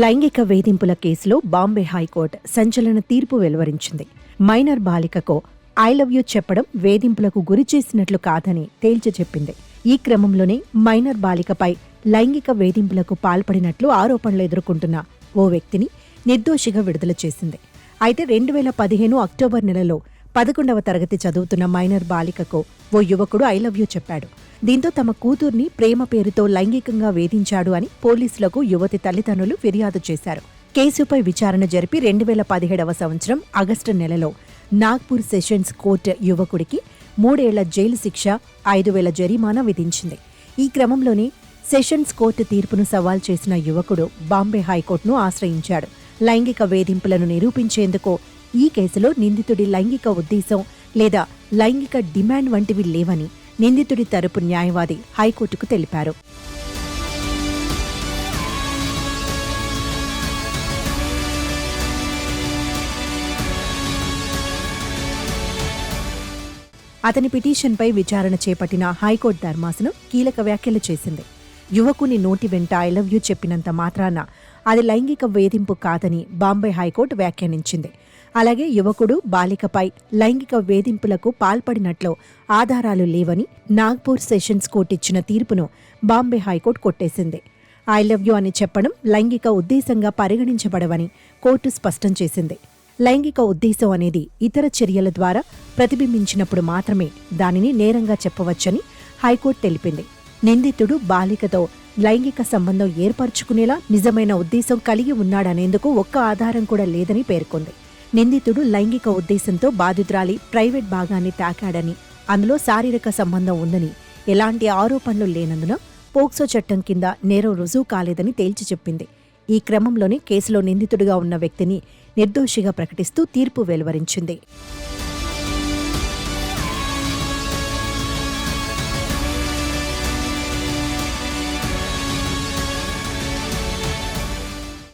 లైంగిక వేధింపుల కేసులో బాంబే హైకోర్టు సంచలన తీర్పు వెలువరించింది. మైనర్ బాలికకు ఐ లవ్ యూ చెప్పడం వేధింపులకు గురి చేసినట్లు కాదని తేల్చి చెప్పింది. ఈ క్రమంలోనే మైనర్ బాలికపై లైంగిక వేధింపులకు పాల్పడినట్లు ఆరోపణలు ఎదుర్కొంటున్న ఓ వ్యక్తిని నిర్దోషిగా విడుదల చేసింది. అయితే రెండు వేల పదిహేను అక్టోబర్ నెలలో పదకొండవ తరగతి చదువుతున్న మైనర్ బాలికకు ఓ యువకుడు ఐ లవ్ యూ చెప్పాడు. దీంతో తమ కూతుర్ని ప్రేమ పేరుతో లైంగికంగా వేధించాడు అని పోలీసులకు యువతి తల్లిదండ్రులు ఫిర్యాదు చేశారు. కేసుపై విచారణ జరిపి రెండు వేల పదిహేడవ సంవత్సరం ఆగస్టు నెలలో నాగ్పూర్ సెషన్స్ కోర్టు యువకుడికి మూడేళ్ళ జైలు శిక్ష ఐదు వేల జరిమానా విధించింది. ఈ క్రమంలోనే సెషన్స్ కోర్టు తీర్పును సవాల్ చేసిన యువకుడు బాంబే హైకోర్టును ఆశ్రయించాడు. లైంగిక వేధింపులను నిరూపించేందుకు ఈ కేసులో నిందితుడి లైంగిక ఉద్దేశం లేదా లైంగిక డిమాండ్ వంటివి లేవని నిందితుడి తరపు న్యాయవాది హైకోర్టుకు తెలిపారు. అతని పిటిషన్పై విచారణ చేపట్టిన హైకోర్టు ధర్మాసనం కీలక వ్యాఖ్యలు చేసింది. యువకుని నోటి వెంట ఐ లవ్ యూ చెప్పినంత మాత్రాన అది లైంగిక వేధింపు కాదని బాంబే హైకోర్టు వ్యాఖ్యానించింది. అలాగే యువకుడు బాలికపై లైంగిక వేధింపులకు పాల్పడినట్లు ఆధారాలు లేవని నాగ్పూర్ సెషన్స్ కోర్టు ఇచ్చిన తీర్పును బాంబే హైకోర్టు కొట్టేసింది. ఐ లవ్ యూ అని చెప్పడం లైంగిక ఉద్దేశంగా పరిగణించబడవని కోర్టు స్పష్టం చేసింది. లైంగిక ఉద్దేశం అనేది ఇతర చర్యల ద్వారా ప్రతిబింబించినప్పుడు మాత్రమే దానిని నేరంగా చెప్పవచ్చని హైకోర్టు తెలిపింది. నిందితుడు బాలికతో లైంగిక సంబంధం ఏర్పరచుకునేలా నిజమైన ఉద్దేశం కలిగి ఉన్నాడనేందుకు ఒక్క ఆధారం కూడా లేదని పేర్కొంది. నిందితుడు లైంగిక ఉద్దేశంతో బాధితురాలి ప్రైవేట్ భాగాన్ని తాకాడని అందులో శారీరక సంబంధం ఉందని ఎలాంటి ఆరోపణలు లేనందున పోక్సో చట్టం కింద నేరం రుజువు కాలేదని తేల్చి చెప్పింది. ఈ క్రమంలోనే కేసులో నిందితుడిగా ఉన్న వ్యక్తిని నిర్దోషిగా ప్రకటిస్తూ తీర్పు వెలువరించింది.